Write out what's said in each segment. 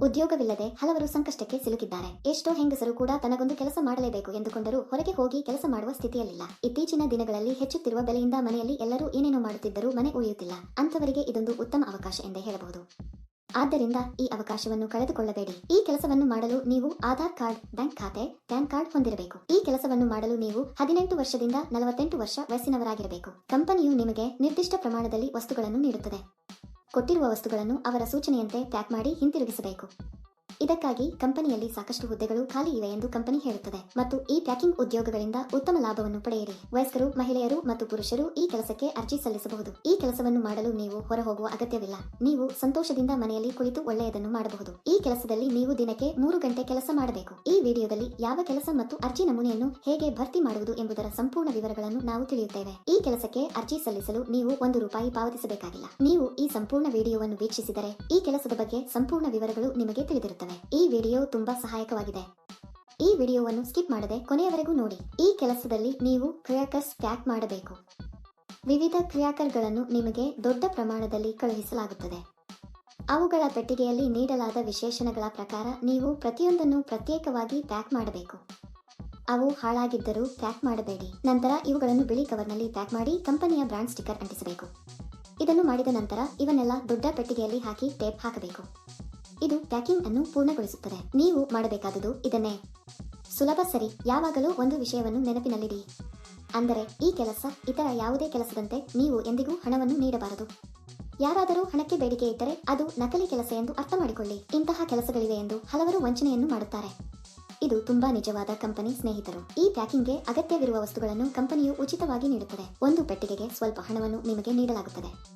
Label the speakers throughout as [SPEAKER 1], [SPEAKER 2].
[SPEAKER 1] ಉದ್ಯೋಗವಿಲ್ಲದೆ ಹಲವರು ಸಂಕಷ್ಟಕ್ಕೆ ಸಿಲುಕಿದ್ದಾರೆ. ಎಷ್ಟೋ ಹೆಂಗಸರು ಕೂಡ ತನಗೊಂದು ಕೆಲಸ ಮಾಡಲೇಬೇಕು ಎಂದುಕೊಂಡರೂ ಹೊರಗೆ ಹೋಗಿ ಕೆಲಸ ಮಾಡುವ ಸ್ಥಿತಿಯಲ್ಲಿಲ್ಲ. ಇತ್ತೀಚಿನ ದಿನಗಳಲ್ಲಿ ಹೆಚ್ಚುತ್ತಿರುವ ಬೆಲೆಯಿಂದ ಮನೆಯಲ್ಲಿ ಎಲ್ಲರೂ ಏನೇನು ಮಾಡುತ್ತಿದ್ದರೂ ಮನೆ ಉಳಿಯುತ್ತಿಲ್ಲ ಅಂಥವರಿಗೆ ಇದೊಂದು ಉತ್ತಮ ಅವಕಾಶ ಎಂದೇ ಹೇಳಬಹುದು. ಆದ್ದರಿಂದ ಈ ಅವಕಾಶವನ್ನು ಕಳೆದುಕೊಳ್ಳಬೇಡಿ. ಈ ಕೆಲಸವನ್ನು ಮಾಡಲು ನೀವು ಆಧಾರ್ ಕಾರ್ಡ್, ಬ್ಯಾಂಕ್ ಖಾತೆ, ಪ್ಯಾನ್ ಕಾರ್ಡ್ ಹೊಂದಿರಬೇಕು. ಈ ಕೆಲಸವನ್ನು ಮಾಡಲು ನೀವು ಹದಿನೆಂಟು ವರ್ಷದಿಂದ ನಲವತ್ತೆಂಟು ವರ್ಷ ವಯಸ್ಸಿನವರಾಗಿರಬೇಕು. ಕಂಪನಿಯು ನಿಮಗೆ ನಿರ್ದಿಷ್ಟ ಪ್ರಮಾಣದಲ್ಲಿ ವಸ್ತುಗಳನ್ನು ನೀಡುತ್ತದೆ. ಕೊಟ್ಟಿರುವ ವಸ್ತುಗಳನ್ನು ಅವರ ಸೂಚನೆಯಂತೆ ಪ್ಯಾಕ್ ಮಾಡಿ ಹಿಂತಿರುಗಿಸಬೇಕು. ಇದಕ್ಕಾಗಿ ಕಂಪನಿಯಲ್ಲಿ ಸಾಕಷ್ಟು ಹುದ್ದೆಗಳು ಖಾಲಿ ಇವೆ ಎಂದು ಕಂಪನಿ ಹೇಳುತ್ತದೆ. ಮತ್ತು ಈ ಪ್ಯಾಕಿಂಗ್ ಉದ್ಯೋಗಗಳಿಂದ ಉತ್ತಮ ಲಾಭವನ್ನು ಪಡೆಯಿರಿ. ವಯಸ್ಕರು, ಮಹಿಳೆಯರು ಮತ್ತು ಪುರುಷರು ಈ ಕೆಲಸಕ್ಕೆ ಅರ್ಜಿ ಸಲ್ಲಿಸಬಹುದು. ಈ ಕೆಲಸವನ್ನು ಮಾಡಲು ನೀವು ಹೊರ ಹೋಗುವ ಅಗತ್ಯವಿಲ್ಲ. ನೀವು ಸಂತೋಷದಿಂದ ಮನೆಯಲ್ಲಿ ಕುಳಿತು ಒಳ್ಳೆಯದನ್ನು ಮಾಡಬಹುದು. ಈ ಕೆಲಸದಲ್ಲಿ ನೀವು ದಿನಕ್ಕೆ ಮೂರು ಗಂಟೆ ಕೆಲಸ ಮಾಡಬೇಕು. ಈ ವಿಡಿಯೋದಲ್ಲಿ ಯಾವ ಕೆಲಸ ಮತ್ತು ಅರ್ಜಿ ನಮೂನೆಯನ್ನು ಹೇಗೆ ಭರ್ತಿ ಮಾಡುವುದು ಎಂಬುದರ ಸಂಪೂರ್ಣ ವಿವರಗಳನ್ನು ನಾವು ತಿಳಿಯುತ್ತೇವೆ. ಈ ಕೆಲಸಕ್ಕೆ ಅರ್ಜಿ ಸಲ್ಲಿಸಲು ನೀವು ಒಂದು ರೂಪಾಯಿ ಪಾವತಿಸಬೇಕಾಗಿಲ್ಲ. ನೀವು ಈ ಸಂಪೂರ್ಣ ವಿಡಿಯೋವನ್ನು ವೀಕ್ಷಿಸಿದರೆ ಈ ಕೆಲಸದ ಬಗ್ಗೆ ಸಂಪೂರ್ಣ ವಿವರಗಳು ನಿಮಗೆ ತಿಳಿದಿರುತ್ತವೆ. ಈ ವಿಡಿಯೋ ತುಂಬಾ ಸಹಾಯಕವಾಗಿದೆ. ಈ ವಿಡಿಯೋವನ್ನು ಸ್ಕಿಪ್ ಮಾಡದೆ ಕೊನೆಯವರೆಗೂ ನೋಡಿ. ಈ ಕೆಲಸದಲ್ಲಿ ನೀವು ಕ್ರಿಯಾಕರ್ಸ್ ಪ್ಯಾಕ್ ಮಾಡಬೇಕು. ವಿವಿಧ ಕ್ರಿಯಾಕರ್ಗಳನ್ನು ನಿಮಗೆ ದೊಡ್ಡ ಪ್ರಮಾಣದಲ್ಲಿ ಕಳುಹಿಸಲಾಗುತ್ತದೆ. ಅವುಗಳ ಪೆಟ್ಟಿಗೆಯಲ್ಲಿ ನೀಡಲಾದ ವಿಶೇಷಣಗಳ ಪ್ರಕಾರ ನೀವು ಪ್ರತಿಯೊಂದನ್ನು ಪ್ರತ್ಯೇಕವಾಗಿ ಪ್ಯಾಕ್ ಮಾಡಬೇಕು. ಅವು ಹಾಳಾಗಿದ್ದರೂ ಪ್ಯಾಕ್ ಮಾಡಬೇಡಿ. ನಂತರ ಇವುಗಳನ್ನು ಬಿಳಿ ಕವರ್ನಲ್ಲಿ ಪ್ಯಾಕ್ ಮಾಡಿ ಕಂಪನಿಯ ಬ್ರಾಂಡ್ ಸ್ಟಿಕ್ಕರ್ ಅಂಟಿಸಬೇಕು. ಇದನ್ನು ಮಾಡಿದ ನಂತರ ಇವನ್ನೆಲ್ಲ ದೊಡ್ಡ ಪೆಟ್ಟಿಗೆಯಲ್ಲಿ ಹಾಕಿ ಟೇಪ್ ಹಾಕಬೇಕು. ಇದು ಪ್ಯಾಕಿಂಗ್ ಅನ್ನು ಪೂರ್ಣಗೊಳಿಸುತ್ತದೆ. ನೀವು ಮಾಡಬೇಕಾದುದು ಇದನ್ನೇ. ಸುಲಭ ಸರಿ, ಯಾವಾಗಲೂ ಒಂದು ವಿಷಯವನ್ನು ನೆನಪಿನಲ್ಲಿಡಿ. ಅಂದರೆ, ಈ ಕೆಲಸ ಇತರ ಯಾವುದೇ ಕೆಲಸದಂತೆ ನೀವು ಎಂದಿಗೂ ಹಣವನ್ನು ನೀಡಬಾರದು. ಯಾರಾದರೂ ಹಣಕ್ಕೆ ಬೇಡಿಕೆ ಇದ್ದರೆ ಅದು ನಕಲಿ ಕೆಲಸ ಎಂದು ಅರ್ಥ ಮಾಡಿಕೊಳ್ಳಿ ಇಂತಹ ಕೆಲಸಗಳಿವೆ ಎಂದು ಹಲವರು ವಂಚನೆಯನ್ನು ಮಾಡುತ್ತಾರೆ. ಇದು ತುಂಬಾ ನಿಜವಾದ ಕಂಪನಿ ಸ್ನೇಹಿತರು. ಈ ಪ್ಯಾಕಿಂಗ್ಗೆ ಅಗತ್ಯವಿರುವ ವಸ್ತುಗಳನ್ನು ಕಂಪನಿಯು ಉಚಿತವಾಗಿ ನೀಡುತ್ತದೆ. ಒಂದು ಪೆಟ್ಟಿಗೆಗೆ ಸ್ವಲ್ಪ ಹಣವನ್ನು ನಿಮಗೆ ನೀಡಲಾಗುತ್ತದೆ.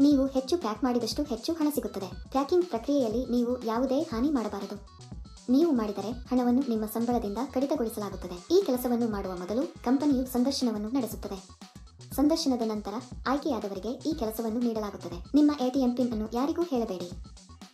[SPEAKER 1] ನೀವು ಹೆಚ್ಚು ಪ್ಯಾಕ್ ಮಾಡಿದಷ್ಟು ಹೆಚ್ಚು ಹಣ ಸಿಗುತ್ತದೆ. ಪ್ಯಾಕಿಂಗ್ ಪ್ರಕ್ರಿಯೆಯಲ್ಲಿ ನೀವು ಯಾವುದೇ ಹಾನಿ ಮಾಡಬಾರದು. ನೀವು ಮಾಡಿದರೆ ಹಣವನ್ನು ನಿಮ್ಮ ಸಂಬಳದಿಂದ ಕಡಿತಗೊಳಿಸಲಾಗುತ್ತದೆ. ಈ ಕೆಲಸವನ್ನು ಮಾಡುವ ಮೊದಲು ಕಂಪನಿಯು ಸಂದರ್ಶನವನ್ನು ನಡೆಸುತ್ತದೆ. ಸಂದರ್ಶನದ ನಂತರ ಆಯ್ಕೆಯಾದವರಿಗೆ ಈ ಕೆಲಸವನ್ನು ನೀಡಲಾಗುತ್ತದೆ. ನಿಮ್ಮ ಎಟಿಎಂ ಪಿನ್ ಅನ್ನು ಯಾರಿಗೂ ಹೇಳಬೇಡಿ.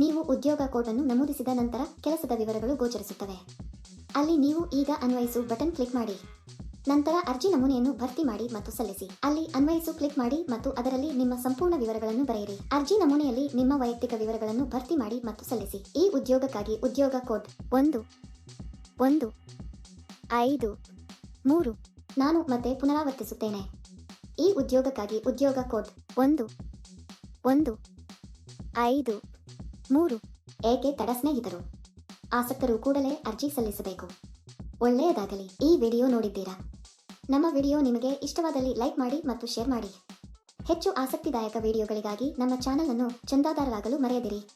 [SPEAKER 1] ನೀವು ಉದ್ಯೋಗ ಕೋಡ್ ಅನ್ನು ನಮೂದಿಸಿದ ನಂತರ ಕೆಲಸದ ವಿವರಗಳು ಗೋಚರಿಸುತ್ತವೆ. ಅಲ್ಲಿ ನೀವು ಈಗ ಅನ್ವಯಿಸು ಬಟನ್ ಕ್ಲಿಕ್ ಮಾಡಿ. ನಂತರ ಅರ್ಜಿ ನಮೂನೆಯನ್ನು ಭರ್ತಿ ಮಾಡಿ ಮತ್ತು ಸಲ್ಲಿಸಿ. ಅಲ್ಲಿ ಅನ್ವಯಿಸು ಕ್ಲಿಕ್ ಮಾಡಿ ಮತ್ತು ಅದರಲ್ಲಿ ನಿಮ್ಮ ಸಂಪೂರ್ಣ ವಿವರಗಳನ್ನು ಬರೆಯಿರಿ. ಅರ್ಜಿ ನಮೂನೆಯಲ್ಲಿ ನಿಮ್ಮ ವೈಯಕ್ತಿಕ ವಿವರಗಳನ್ನು ಭರ್ತಿ ಮಾಡಿ ಮತ್ತು ಸಲ್ಲಿಸಿ. ಈ ಉದ್ಯೋಗಕ್ಕಾಗಿ ಉದ್ಯೋಗ ಕೋಡ್ ಒಂದು ಒಂದು, ಐದು, ಮೂರು ನಾನು ಮತ್ತೆ ಪುನರಾವರ್ತಿಸುತ್ತೇನೆ. ಈ ಉದ್ಯೋಗಕ್ಕಾಗಿ ಉದ್ಯೋಗ ಕೋಡ್ ಒಂದು ಒಂದು, ಐದು ಮೂರು, ಏಕೆ ತಡ ಸ್ನೇಹಿತರು? ಆಸಕ್ತರು ಕೂಡಲೇ ಅರ್ಜಿ ಸಲ್ಲಿಸಬೇಕು. ಒಳ್ಳೆಯದಾಗಲಿ. ಈ ವಿಡಿಯೋ ನೋಡಿದ್ದೀರಾ? ನಮ್ಮ ವಿಡಿಯೋ ನಿಮಗೆ ಇಷ್ಟವಾದಲ್ಲಿ ಲೈಕ್ ಮಾಡಿ ಮತ್ತು ಶೇರ್ ಮಾಡಿ. ಹೆಚ್ಚು ಆಸಕ್ತಿದಾಯಕ ವಿಡಿಯೋಗಳಿಗಾಗಿ ನಮ್ಮ ಚಾನಲ್ ಅನ್ನು ಚಂದಾದಾರರಾಗಲು ಮರೆಯದಿರಿ.